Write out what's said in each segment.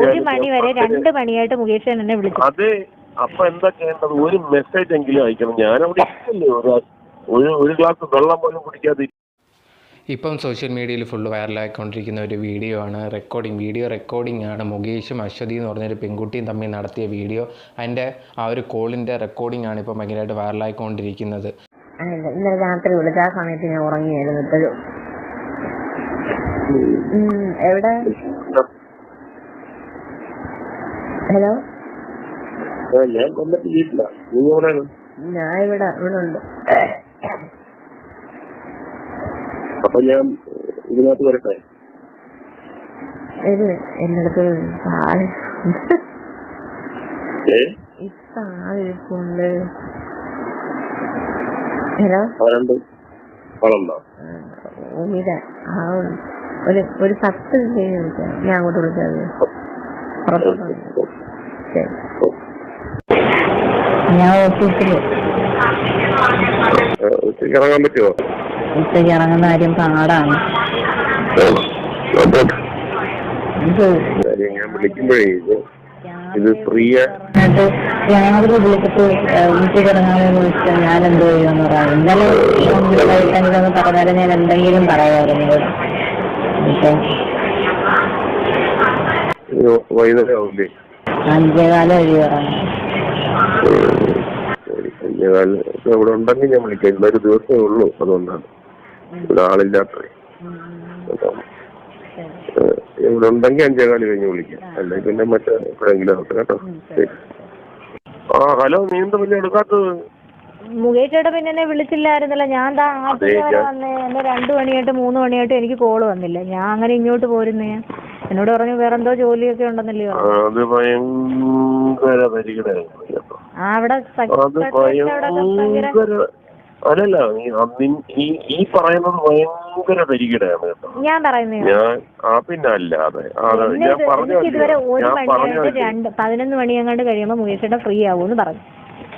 ഒരു മണി വരെ രണ്ട് മണിയായിട്ട് മുകേഷ് എന്നെ വിളിച്ചു. അത് അപ്പൊ എന്താ ചെയ്യേണ്ടത്? ഒരു മെസ്സേജ് എങ്കിലും അയക്കണം. ഞാനവിടെ ഇരിക്കല്ലേ. ഒരു ഒരു ഒരു ഗ്ലാസ് വെള്ളം പോലും കുടിക്കാതെ ഇപ്പം സോഷ്യൽ മീഡിയയിൽ ഫുള്ള് വൈറലായിക്കൊണ്ടിരിക്കുന്ന ഒരു വീഡിയോ ആണ് റെക്കോർഡിംഗ് വീഡിയോ റെക്കോർഡിംഗ് ആണ് മുകേഷും അശ്വതി എന്ന് പറഞ്ഞൊരു പെൺകുട്ടിയും തമ്മിൽ നടത്തിയ വീഡിയോ. അതിന്റെ ആ ഒരു കോളിന്റെ റെക്കോർഡിംഗ് ആണ് ഇപ്പം ഭയങ്കരമായിട്ട് വൈറലായിക്കൊണ്ടിരിക്കുന്നത്. ഇന്നലെ രാത്രി വിളിച്ച ആ സമയത്ത് ഞാൻ ഉറങ്ങിയായിരുന്നു. ഇപ്പോഴും. എവിടെ? ഹലോ? ഞാൻ കൊല്ലത്ത് വീട്ടില. നീ എവിടെയാണ്? ഞാൻ ഇവിടെ ഇവിടെ ഉണ്ട്. അപ്പൊ ഞാൻ ഇതിനകത്ത് വരട്ടെ? ഇത് ഹലോ? ആ ഒരു ഒരു പത്ത് വിളിക്കാം. ഞാൻ അങ്ങോട്ട് വിളിച്ചത് വിളിക്കാം. ശരി ഞാൻ ഉച്ചയ്ക്ക് ഇറങ്ങാൻ പറ്റുമോ ഉച്ചയ്ക്ക് ഇറങ്ങുന്ന കാര്യം പാടാണ്. ഞാൻ വിളിക്കുമ്പോഴേ ഇത് എന്നിട്ട് രാവിലെ വിളിച്ചിട്ട് ഉച്ചയ്ക്ക് ഇറങ്ങാമെന്ന് വിളിച്ചാൽ ഞാൻ എന്തോ ചെയ്യുമെന്ന് പറയാം. ഇന്നലെ വൈകിട്ടെങ്കിലൊന്ന് പറഞ്ഞാലും ഞാൻ എന്തെങ്കിലും പറയാമായിരുന്നു. വൈകുന്നേരം ആവില്ലേ അഞ്ചേകാലം വഴി ഇവിടെ ഉണ്ടെങ്കിൽ ഞാൻ വിളിക്കാം. ഇന്നൊരു ദിവസമേ ഉള്ളൂ അതുകൊണ്ടാണ്. ഇവിടെ ആളില്ലാത്തേ ഇവിടെ ഉണ്ടെങ്കിൽ അഞ്ചേകാൽ കഴിഞ്ഞ് വിളിക്കാം. അല്ലെങ്കിൽ പിന്നെ മറ്റേ എപ്പോഴെങ്കിലും ആവട്ടെ കേട്ടോ? ശരി. ആ ഹലോ നീ എന്താ പിന്നെ എടുക്കാത്തത്? മുകേഷേട്ട പിന്നെ എന്നെ വിളിച്ചില്ലായിരുന്നല്ലോ. ഞാൻ ദാ ആദ്യം വന്നേ. എന്നെ രണ്ടു മണിയായിട്ട് മൂന്ന് മണിയായിട്ട് എനിക്ക് കോൾ വന്നില്ല. ഞാൻ അങ്ങനെ ഇങ്ങോട്ട് പോരുന്നേ. എന്നോട് പറഞ്ഞു വേറെന്തോ ജോലിയൊക്കെ ഉണ്ടെന്നല്ലേ അത് ഭയങ്കര പരിഗണന ആ അവിടെ അത് ഭയങ്കര അല്ലല്ല ഈ ഈ പറയുന്നത് ഭയങ്കര പരിഗണയാണ് കേട്ടോ. ഞാൻ പറയുന്നത് ഞാൻ ആ പിന്നെ അല്ലാതെ ആ, അതെ, ഞാൻ പറഞ്ഞു ഇതുവരെ ഒരു രണ്ട് പതിനൊന്ന് മണി അങ്ങാണ്ട് കഴിയുമ്പോൾ മുകേഷ് ഫ്രീ എന്ന് പറഞ്ഞു.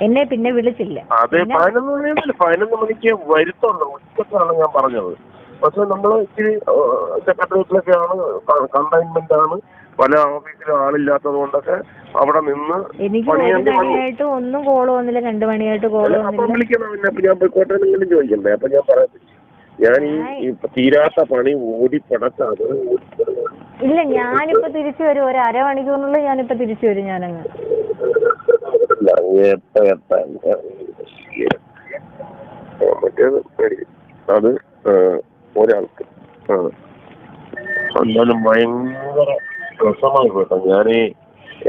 എന്നെ പിന്നെ വിളിച്ചില്ല. അതെ പതിനൊന്ന് മണി പതിനൊന്ന് മണിക്ക് വരുത്തുള്ളൂ ഉച്ചക്കാണ് ഞാൻ പറഞ്ഞത്. പക്ഷെ നമ്മൾ ഇച്ചിരി സെക്രട്ടേറിയറ്റിലൊക്കെയാണ് കണ്ടെയ്ൻമെന്റ് ആണ് പല ഓഫീസിലും ആളില്ലാത്തത് കൊണ്ടൊക്കെ അവിടെ നിന്ന് എനിക്ക് ഒരു മണിയായിട്ട് ഒന്നും കോൾ വന്നില്ല. രണ്ട് മണിയായിട്ട് കോൾ വന്നില്ല. വിളിക്കണം പിന്നെ? അപ്പൊ ഞാൻ പോയിക്കോട്ടെ എന്തെങ്കിലും ചോദിക്കണ്ടേ? അപ്പൊ ഞാൻ പറയാം. ഞാൻ ഈ തീരാത്ത പണി ഓടിപ്പടക്കാതെ ഓടിപ്പടക്കാതെ ഇല്ല ഞാനിപ്പോ തിരിച്ചു വരും. ഒരു അരമണിക്കൂറിനുള്ളിൽ ഞാനിപ്പോ തിരിച്ചു വരും ഞാനങ്ങ്. മറ്റേത് അത് ഒരാൾക്ക് ആ. എന്നാലും ഭയങ്കര രസമായി കേട്ടോ. ഞാനീ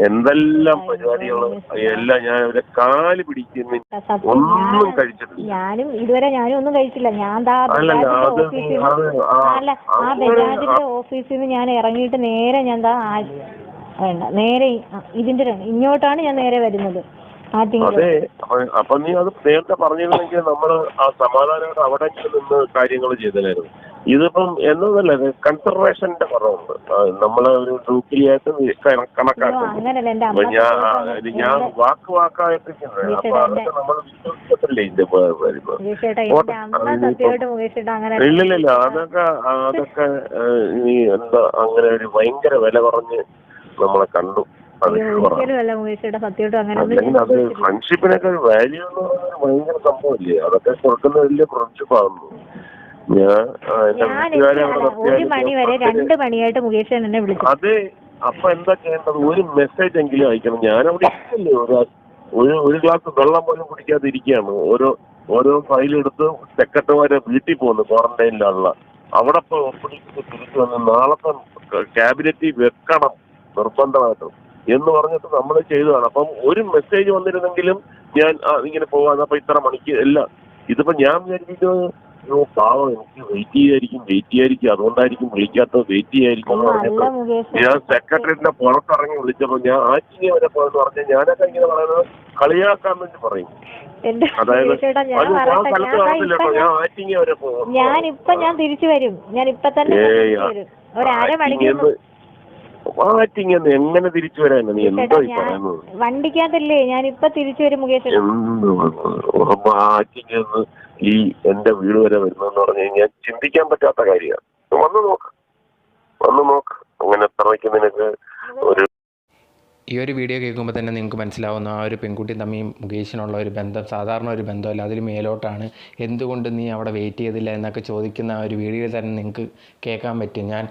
എന്തെല്ലാം പരിപാടികളും എല്ലാം ഞാൻ അവരെ കാൽ പിടിക്കുന്ന. ഒന്നും കഴിച്ചിട്ടില്ല. ഞാനും ഇതുവരെ ഞാനും ഒന്നും കഴിച്ചില്ല ഞാൻ അല്ല ആ ബജാജിന്റെ ഓഫീസിൽ നിന്ന് ഞാൻ ഇറങ്ങിയിട്ട് നേരെ ഞാൻ ദാ വേണ്ട നേരെ ഇതിന്റെ ഇങ്ങോട്ടാണ് ഞാൻ നേരെ വരുന്നത്. അതെ അപ്പൊ- നീ അത് നേരത്തെ പറഞ്ഞിരുന്നെങ്കിൽ നമ്മൾ ആ സമാധാനമായിട്ട് അവിടെ നിന്ന് കാര്യങ്ങൾ ചെയ്തതായിരുന്നു ഇതിപ്പം എന്നതല്ല കൺസർവേഷന്റെ കുറവുണ്ട്. നമ്മൾ ഒരു അയ്യോ, കണക്കാക്കുന്നു ഞാൻ ഞാൻ വാക്ക് വാക്കായിട്ടിരിക്കുന്നത്. അപ്പൊ അതൊക്കെ നമ്മൾ ഇതിന്റെ വരുന്നത് ഇല്ലില്ല അതൊക്കെ അതൊക്കെ ഈ എന്താ അങ്ങനെ ഒരു ഭയങ്കര വില കുറഞ്ഞ് നമ്മളെ കണ്ടു. അത്. ഫ്രണ്ട്ഷിപ്പിനൊക്കെ ഒരു വാല്യൂ എന്ന് പറയുന്നത് ഭയങ്കര സംഭവമില്ലേ? അതൊക്കെ കൊടുക്കുന്ന വലിയ ഫ്രണ്ട്ഷിപ്പ് ആകുന്നു ഒരു മണി വരെ രണ്ട് മണിയായിട്ട് മുകേഷ് എന്നെ വിളിച്ചു. അതെ അപ്പൊ എന്താ ചെയ്യേണ്ടത്? ഒരു മെസ്സേജ് എങ്കിലും അയക്കണം. ഞാനവിടെ അവിടെ ഒരു ഒരു ഒരു ഗ്ലാസ് വെള്ളം പോലും കുടിക്കാതെ ഇരിക്കുകയാണ്. ഓരോ ഓരോ ഫയലെടുത്ത് സെക്രട്ടറിമാരെ വീട്ടിൽ പോകുന്നു ക്വാറന്റൈനിലുള്ള അവിടെ പോയി ഒപ്പിടിച്ച് തിരിച്ചു വന്ന് നാളത്തെ ക്യാബിനറ്റിൽ വെക്കണം നിർബന്ധമായിട്ടും. എന്ന് പറഞ്ഞിട്ട് നമ്മൾ ചെയ്തതാണ്. അപ്പം ഒരു മെസ്സേജ് വന്നിരുന്നെങ്കിലും ഞാൻ ഇങ്ങനെ പോകാൻ അപ്പൊ ഇത്ര മണിക്ക് എല്ലാം. ഇതിപ്പോ ഞാൻ വിചാരിക്കുന്നത് അയ്യോ പാവം എനിക്ക് വെയിറ്റ് ചെയ്യായിരിക്കും വെയിറ്റ് ചെയ്യായിരിക്കും. അതുകൊണ്ടായിരിക്കും വിളിക്കാത്തത്. വെയിറ്റ് ചെയ്യായിരിക്കും എന്ന് മുകേഷ്. ഞാൻ സെക്രട്ടറിയുടെ പുറത്തിറങ്ങി വിളിച്ചപ്പോ ഞാൻ ആറ്റിങ്ങ വരെ പോയെന്ന് പറഞ്ഞ ഞാനൊക്കെ ഇങ്ങനെ പറയുന്നത് കളിയാക്കാൻ വേണ്ടി പറയും. അതായത് ഞാൻ അത് ഞാൻ പറയട്ടെ സ്ഥലത്ത് കാണത്തില്ല കേട്ടോ. ഞാൻ ആറ്റിങ്ങ വരെ പോകും ഞാൻ ഇപ്പൊ ഞാൻ തിരിച്ചു വരും. ഞാൻ ഇപ്പൊ തന്നെ ഞാൻ ഏയ്, തിരിച്ചു വരും. ഒരു അരമണിക്കൂർ ആറ്റിങ്ങ എങ്ങനെ തിരിച്ചു വരാനാ? നീ എന്തോ ഈ പറയുന്നത്? വണ്ടിക്കകത്തല്ലേ ഞാൻ ഇപ്പൊ തിരിച്ചു വരും മുകേഷ് എന്ത് ആറ്റിങ്ങ ഈ എന്റെ വീട് വരെ വരുന്നെന്ന് പറഞ്ഞു കഴിഞ്ഞാൽ ചിന്തിക്കാൻ പറ്റാത്ത കാര്യമാണ്. വന്ന് നോക്ക്. വന്ന് നോക്ക്. അങ്ങനെ എത്രയ്ക്ക് നിനക്ക് ഒരു ഈ ഒരു വീഡിയോ കേൾക്കുമ്പോൾ തന്നെ നിങ്ങൾക്ക് മനസ്സിലാവുന്ന ആ ഒരു പെൺകുട്ടി തമ്മിൽ മുകേഷിനുള്ള ഒരു ബന്ധം സാധാരണ ഒരു ബന്ധമല്ല അതിൽ മേലോട്ടാണ്. എന്തുകൊണ്ട് നീ അവിടെ വെയിറ്റ് ചെയ്തില്ല എന്നൊക്കെ ചോദിക്കുന്ന ആ ഒരു വീഡിയോയിൽ തന്നെ നിങ്ങൾക്ക് കേൾക്കാൻ പറ്റും. ഞാൻ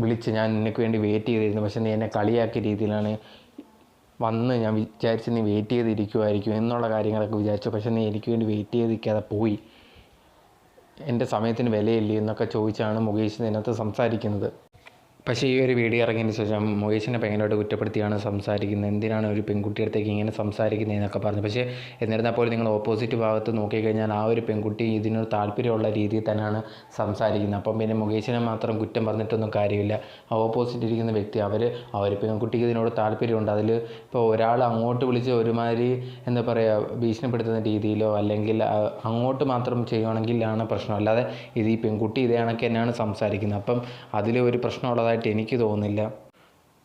വിളിച്ച് ഞാൻ നിനക്ക് വേണ്ടി വെയിറ്റ് ചെയ്തിരുന്നു. പക്ഷേ നീ എന്നെ കളിയാക്കിയ രീതിയിലാണ് വന്ന് ഞാൻ വിചാരിച്ച് നീ വെയിറ്റ് ചെയ്തിരിക്കുമായിരിക്കും എന്നുള്ള കാര്യങ്ങളൊക്കെ വിചാരിച്ചു. പക്ഷേ നീ എനിക്ക് വേണ്ടി വെയിറ്റ് ചെയ്തിരിക്കാതെ പോയി. എന്റെ സമയത്തിന് വിലയില്ലേ എന്നൊക്കെ ചോദിച്ചാണ് മുകേഷ് ഇതിനകത്ത് സംസാരിക്കുന്നത്. പക്ഷേ ഈ ഒരു വീഡിയോ ഇറങ്ങിയതിന് ശേഷം മുകേഷിനെ ഭയങ്കരമായിട്ട് കുറ്റപ്പെടുത്തിയാണ് സംസാരിക്കുന്നത്. എന്തിനാണ് ഒരു പെൺകുട്ടിയുടെ അടുത്തേക്ക് ഇങ്ങനെ സംസാരിക്കുന്നത് എന്നൊക്കെ പറഞ്ഞു പക്ഷേ എന്നിരുന്നാൽ പോലും നിങ്ങൾ ഓപ്പോസിറ്റ് ഭാഗത്ത് നോക്കിക്കഴിഞ്ഞാൽ ആ ഒരു പെൺകുട്ടി ഇതിനൊരു താല്പര്യമുള്ള രീതിയിൽ തന്നെയാണ് സംസാരിക്കുന്നത്. അപ്പം പിന്നെ മുകേഷിനെ മാത്രം കുറ്റം പറഞ്ഞിട്ടൊന്നും കാര്യമില്ല. ഓപ്പോസിറ്റ് ഇരിക്കുന്ന വ്യക്തി അവർ ആ ഒരു പെൺകുട്ടിക്ക് ഇതിനോട് താല്പര്യമുണ്ട്. അതിൽ ഇപ്പോൾ ഒരാൾ അങ്ങോട്ട് വിളിച്ച് ഒരുമാതിരി എന്താ പറയുക ഭീഷണിപ്പെടുത്തുന്ന രീതിയിലോ അല്ലെങ്കിൽ അങ്ങോട്ട് മാത്രം ചെയ്യുകയാണെങ്കിലാണ് പ്രശ്നം. അല്ലാതെ ഇത് ഈ പെൺകുട്ടി ഇതേ കണക്ക് തന്നെയാണ് സംസാരിക്കുന്നത്. അപ്പം അതിൽ ഒരു പ്രശ്നമുള്ളതായിട്ട് എനിക്ക് തോന്നുന്നില്ല.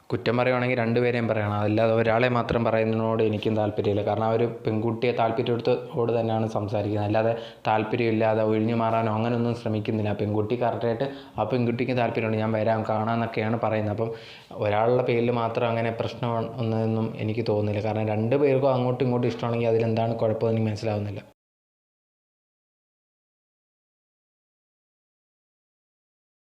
കുറ്റം പറയുവാണെങ്കിൽ രണ്ടുപേരെയും പറയണം. അതല്ലാതെ ഒരാളെ മാത്രം പറയുന്നതിനോട് എനിക്കും താല്പര്യമില്ല. കാരണം അവർ പെൺകുട്ടിയെ താല്പര്യത്തോട് തന്നെയാണ് സംസാരിക്കുന്നത്. അല്ലാതെ താല്പര്യമില്ലാതെ ഒഴിഞ്ഞു മാറാനോ അങ്ങനെയൊന്നും ശ്രമിക്കുന്നില്ല. പെൺകുട്ടി കറക്റ്റായിട്ട് ആ പെൺകുട്ടിക്ക് താല്പര്യമുണ്ട്. ഞാൻ വരാം കാണാമെന്നൊക്കെയാണ് പറയുന്നത്. അപ്പം ഒരാളുടെ പേരിൽ മാത്രം അങ്ങനെ പ്രശ്നം ഒന്നും എനിക്ക് തോന്നുന്നില്ല. കാരണം രണ്ട് പേർക്കും അങ്ങോട്ടും ഇങ്ങോട്ടും ഇഷ്ടമാണെങ്കിൽ അതിലെന്താണ് കുഴപ്പമെന്ന് എനിക്ക് മനസ്സിലാവുന്നില്ല.